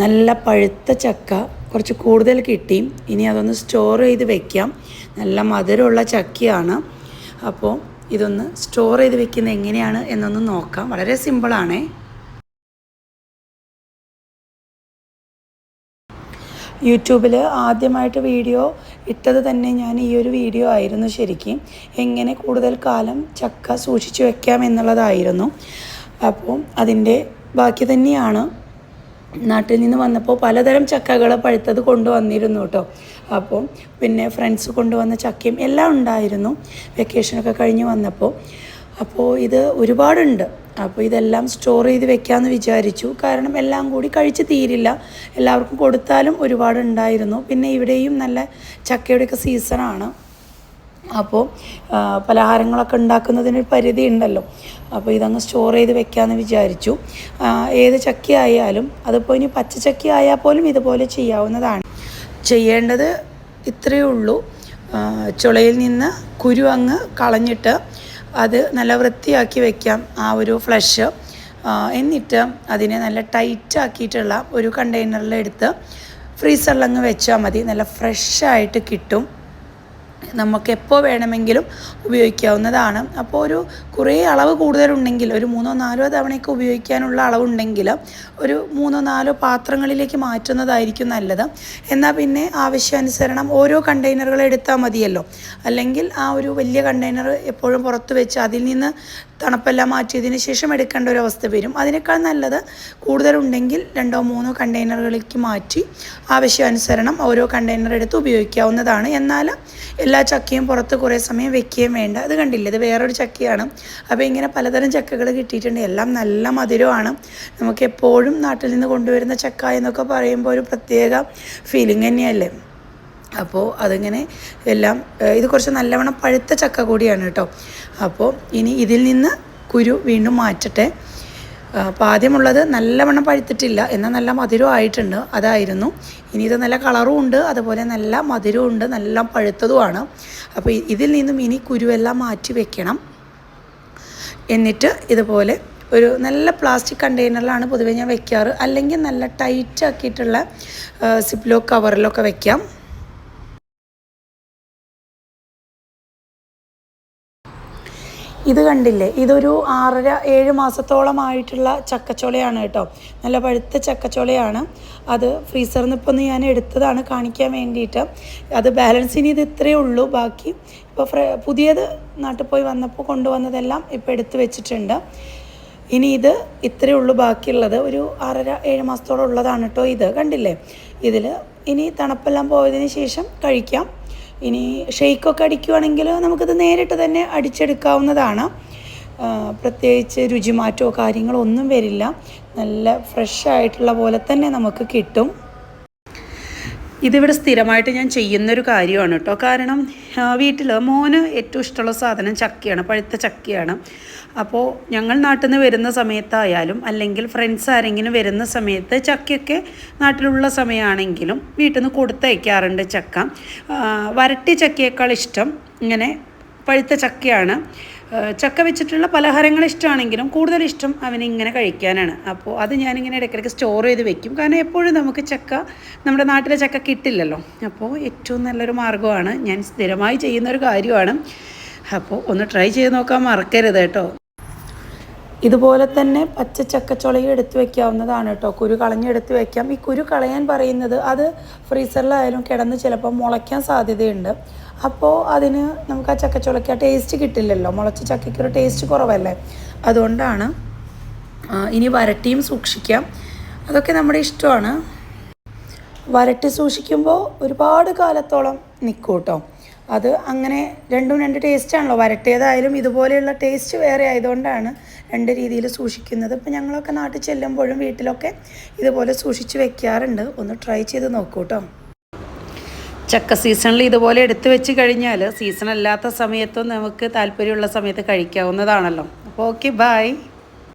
നല്ല പഴുത്ത ചക്ക കുറച്ച് കൂടുതൽ കിട്ടി. ഇനി അതൊന്ന് സ്റ്റോർ ചെയ്ത് വെക്കാം. നല്ല മധുരമുള്ള ചക്കയാണ്. അപ്പോൾ ഇതൊന്ന് സ്റ്റോർ ചെയ്ത് വെക്കുന്നത് എങ്ങനെയാണ് എന്നൊന്ന് നോക്കാം. വളരെ സിമ്പിളാണേ യൂട്യൂബിൽ ആദ്യമായിട്ട് വീഡിയോ ഇട്ടത് തന്നെ ഞാൻ ഈ ഒരു വീഡിയോ ആയിരുന്നു ശരിക്കും. എങ്ങനെ കൂടുതൽ കാലം ചക്ക സൂക്ഷിച്ചു വെക്കാം എന്നുള്ളതായിരുന്നു. അപ്പോൾ അതിന്റെ ബാക്കി തന്നെയാണ്. നാട്ടിൽ നിന്ന് വന്നപ്പോൾ പലതരം ചക്കകൾ പഴുത്തത് കൊണ്ടുവന്നിരുന്നു കേട്ടോ. അപ്പോൾ പിന്നെ ഫ്രണ്ട്സ് കൊണ്ടുവന്ന ചക്കയും എല്ലാം ഉണ്ടായിരുന്നു. വെക്കേഷനൊക്കെ കഴിഞ്ഞ് വന്നപ്പോൾ. അപ്പോൾ ഇത് ഒരുപാടുണ്ട്. അപ്പോൾ ഇതെല്ലാം സ്റ്റോർ ചെയ്ത് വെക്കാമെന്ന് വിചാരിച്ചു. കാരണം എല്ലാം കൂടി കഴിച്ച് തീരില്ല. എല്ലാവർക്കും കൊടുത്താലും ഒരുപാട് ഉണ്ടായിരുന്നു പിന്നെ ഇവിടെയും നല്ല ചക്കയുടെയൊക്കെ സീസണാണ് അപ്പോൾ പലഹാരങ്ങളൊക്കെ ഉണ്ടാക്കുന്നതിനൊരു പരിധി ഉണ്ടല്ലോ അപ്പോൾ ഇതങ്ങ് സ്റ്റോർ ചെയ്ത് വെക്കാമെന്ന് വിചാരിച്ചു. ഏത് ഏത് ചക്കയായാലും അതിപ്പോൾ ഇനി പച്ച ചക്ക ആയാൽ പോലും ഇതുപോലെ ചെയ്യാവുന്നതാണ്. ചെയ്യേണ്ടത് ഇത്രയേ ഉള്ളൂ. ചുളയിൽ നിന്ന് കുരു അങ്ങ് കളഞ്ഞിട്ട് അത് നല്ല വൃത്തിയാക്കി വെക്കാം. ആ ഒരു ഫ്ലഷ് എന്നിട്ട് അതിനെ നല്ല ടൈറ്റ് ആക്കിയിട്ടുള്ള ഒരു കണ്ടെയ്നറിലെടുത്ത് ഫ്രീസറിലങ്ങ് വെച്ചാൽ മതി. നല്ല ഫ്രഷായിട്ട് കിട്ടും. നമുക്ക് എപ്പോൾ വേണമെങ്കിലും ഉപയോഗിക്കാവുന്നതാണ്. അപ്പോൾ ഒരു കുറേ അളവ് കൂടുതലുണ്ടെങ്കിൽ ഒരു മൂന്നോ നാലോ തവണയൊക്കെ ഉപയോഗിക്കാനുള്ള അളവുണ്ടെങ്കിൽ ഒരു മൂന്നോ നാലോ പാത്രങ്ങളിലേക്ക് മാറ്റുന്നതായിരിക്കും നല്ലത്. എന്നാൽ പിന്നെ ആവശ്യാനുസരണം ഓരോ കണ്ടെയ്നറുകൾ എടുത്താൽ മതിയല്ലോ. അല്ലെങ്കിൽ ആ ഒരു വലിയ കണ്ടെയ്നർ എപ്പോഴും പുറത്ത് വെച്ച് അതിൽ നിന്ന് തണുപ്പെല്ലാം മാറ്റിയതിന് ശേഷം എടുക്കേണ്ട ഒരു അവസ്ഥ വരും. അതിനേക്കാൾ നല്ലത് കൂടുതലുണ്ടെങ്കിൽ രണ്ടോ മൂന്നോ കണ്ടെയ്നറുകളിലേക്ക് മാറ്റി ആവശ്യാനുസരണം ഓരോ കണ്ടെയ്നർ എടുത്ത് ഉപയോഗിക്കാവുന്നതാണ്. എന്നാൽ എല്ലാ ചക്കയും പുറത്ത് കുറേ സമയം വെക്കുകയും വേണ്ട. അത് കണ്ടില്ല? ഇത് വേറൊരു ചക്കയാണ്. അപ്പോൾ ഇങ്ങനെ പലതരം ചക്കകൾ കിട്ടിയിട്ടുണ്ട്. എല്ലാം നല്ല മധുരമാണ്. നമുക്ക് എപ്പോഴും നാട്ടിൽ നിന്ന് കൊണ്ടുവരുന്ന ചക്ക എന്നൊക്കെ പറയുമ്പോൾ ഒരു പ്രത്യേക ഫീലിംഗ് തന്നെയല്ലേ? അപ്പോൾ അതിങ്ങനെ എല്ലാം ഇത് കുറച്ച് നല്ലവണ്ണം പഴുത്ത ചക്ക കൂടിയാണ് കേട്ടോ. അപ്പോൾ ഇനി ഇതിൽ നിന്ന് കുരു വീണ്ടും മാറ്റട്ടെ. അപ്പോൾ ആദ്യമുള്ളത് നല്ലവണ്ണം പഴുത്തിട്ടില്ല എന്നാൽ നല്ല മധുരം ആയിട്ടുണ്ട് അതായിരുന്നു. ഇനി ഇത് നല്ല കളറും ഉണ്ട് അതുപോലെ നല്ല മധുരവും ഉണ്ട് നല്ല പഴുത്തതുമാണ് അപ്പോൾ ഇതിൽ നിന്നും ഇനി കുരുവെല്ലാം മാറ്റി വെക്കണം. എന്നിട്ട് ഇതുപോലെ ഒരു നല്ല പ്ലാസ്റ്റിക് കണ്ടെയ്നറിലാണ് പൊതുവെ ഞാൻ വെക്കാറ്. അല്ലെങ്കിൽ നല്ല ടൈറ്റ് ആക്കിയിട്ടുള്ള സിപ്ലോ കവറിലൊക്കെ വെക്കാം. ഇത് കണ്ടില്ലേ? ഇതൊരു ആറര ഏഴ് മാസത്തോളമായിട്ടുള്ള ചക്കച്ചോളയാണ് കേട്ടോ. നല്ല പഴുത്ത ചക്കച്ചോളയാണ് അത് ഫ്രീസറിൽ നിന്ന് ഒന്ന് ഞാൻ എടുത്തതാണ് കാണിക്കാൻ വേണ്ടിയിട്ട്. അത് ബാലൻസ് ഇനി ഇത് ഇത്രയേ ഉള്ളൂ. ബാക്കി ഇപ്പോൾ പുതിയത് നാട്ടിൽ പോയി വന്നപ്പോൾ കൊണ്ടുവന്നതെല്ലാം ഇപ്പോൾ എടുത്തു വെച്ചിട്ടുണ്ട്. ഇനി ഇത് ഇത്രയേ ഉള്ളൂ ബാക്കിയുള്ളത്. ഒരു ആറര ഏഴ് മാസത്തോളം ഉള്ളതാണ് കേട്ടോ ഇത്. കണ്ടില്ലേ? ഇതിൽ ഇനി തണുപ്പെല്ലാം പോയതിന് ശേഷം കഴിക്കാം. ഇനി ഷെയ്ക്കൊക്കെ അടിക്കുവാണെങ്കിൽ നമുക്കിത് നേരിട്ട് തന്നെ അടിച്ചെടുക്കാവുന്നതാണ്. പ്രത്യേകിച്ച് രുചിമാറ്റമോ കാര്യങ്ങളോ ഒന്നും വരില്ല. നല്ല ഫ്രഷ് ആയിട്ടുള്ള പോലെ തന്നെ നമുക്ക് കിട്ടും. ഇതിവിടെ സ്ഥിരമായിട്ട് ഞാൻ ചെയ്യുന്നൊരു കാര്യമാണ് കേട്ടോ. കാരണം വീട്ടിൽ മോന് ഏറ്റവും ഇഷ്ടമുള്ള സാധനം ചക്കയാണ് പഴുത്ത ചക്കയാണ്. അപ്പോൾ ഞങ്ങൾ നാട്ടിൽ നിന്ന് വരുന്ന സമയത്തായാലും അല്ലെങ്കിൽ ഫ്രണ്ട്സ് ആരെങ്കിലും വരുന്ന സമയത്ത് ചക്കയൊക്കെ നാട്ടിലുള്ള സമയമാണെങ്കിലും വീട്ടിൽ നിന്ന് കൊടുത്തയക്കാറുണ്ട് ചക്ക. വരട്ടി ചക്കയേക്കാൾ ഇഷ്ടം ഇങ്ങനെ പഴുത്ത ചക്കയാണ്. ചക്ക വെച്ചിട്ടുള്ള പലഹാരങ്ങൾ ഇഷ്ടമാണെങ്കിലും കൂടുതൽ ഇഷ്ടം അവന് ഇങ്ങനെ കഴിക്കാനാണ്. അപ്പോൾ അത് ഞാനിങ്ങനെ ഇടയ്ക്കിടയ്ക്ക് സ്റ്റോർ ചെയ്ത് വെക്കും. കാരണം എപ്പോഴും നമുക്ക് ചക്ക നമ്മുടെ നാട്ടിലെ ചക്ക കിട്ടില്ലല്ലോ. അപ്പോൾ ഏറ്റവും നല്ലൊരു മാർഗമാണ് ഞാൻ സ്ഥിരമായി ചെയ്യുന്ന ഒരു കാര്യമാണ്. അപ്പോൾ ഒന്ന് ട്രൈ ചെയ്ത് നോക്കാൻ മറക്കരുത് കേട്ടോ. ഇതുപോലെ തന്നെ പച്ച ചക്കച്ചുളയും എടുത്ത് വെക്കാവുന്നതാണ് കേട്ടോ. കുരു കളഞ്ഞെടുത്ത് വെക്കാം. ഈ കുരു കളയാൻ പറയുന്നത് അത് ഫ്രീസറിലായാലും കിടന്ന് ചിലപ്പോൾ മുളയ്ക്കാൻ സാധ്യതയുണ്ട്. അപ്പോൾ അതിന് നമുക്ക് ആ ചക്കച്ചുളയ്ക്ക് ആ ടേസ്റ്റ് കിട്ടില്ലല്ലോ. മുളച്ച ചക്കയ്ക്ക് ഒരു ടേസ്റ്റ് കുറവല്ലേ? അതുകൊണ്ടാണ് ഇനി വരട്ടിയും സൂക്ഷിക്കാം. അതൊക്കെ നമ്മുടെ ഇഷ്ടമാണ്. വരട്ടി സൂക്ഷിക്കുമ്പോൾ ഒരുപാട് കാലത്തോളം നിൽക്കും കേട്ടോ അത് അങ്ങനെ രണ്ടും രണ്ട് ടേസ്റ്റാണല്ലോ വരട്ടിയതായാലും ഇതുപോലെയുള്ള ടേസ്റ്റ് വേറെ ആയതുകൊണ്ടാണ് രണ്ട് രീതിയിൽ സൂക്ഷിക്കുന്നത്. ഇപ്പം ഞങ്ങളൊക്കെ നാട്ടിൽ ചെല്ലുമ്പോഴും വീട്ടിലൊക്കെ ഇതുപോലെ സൂക്ഷിച്ച് വെക്കാറുണ്ട്. ഒന്ന് ട്രൈ ചെയ്ത് നോക്കൂ കേട്ടോ ചക്ക സീസണിൽ ഇതുപോലെ എടുത്തു വെച്ച് കഴിഞ്ഞാൽ സീസൺ അല്ലാത്ത സമയത്തും നമുക്ക് താല്പര്യമുള്ള സമയത്ത് കഴിക്കാവുന്നതാണല്ലോ. അപ്പോൾ ഓക്കെ ബായ്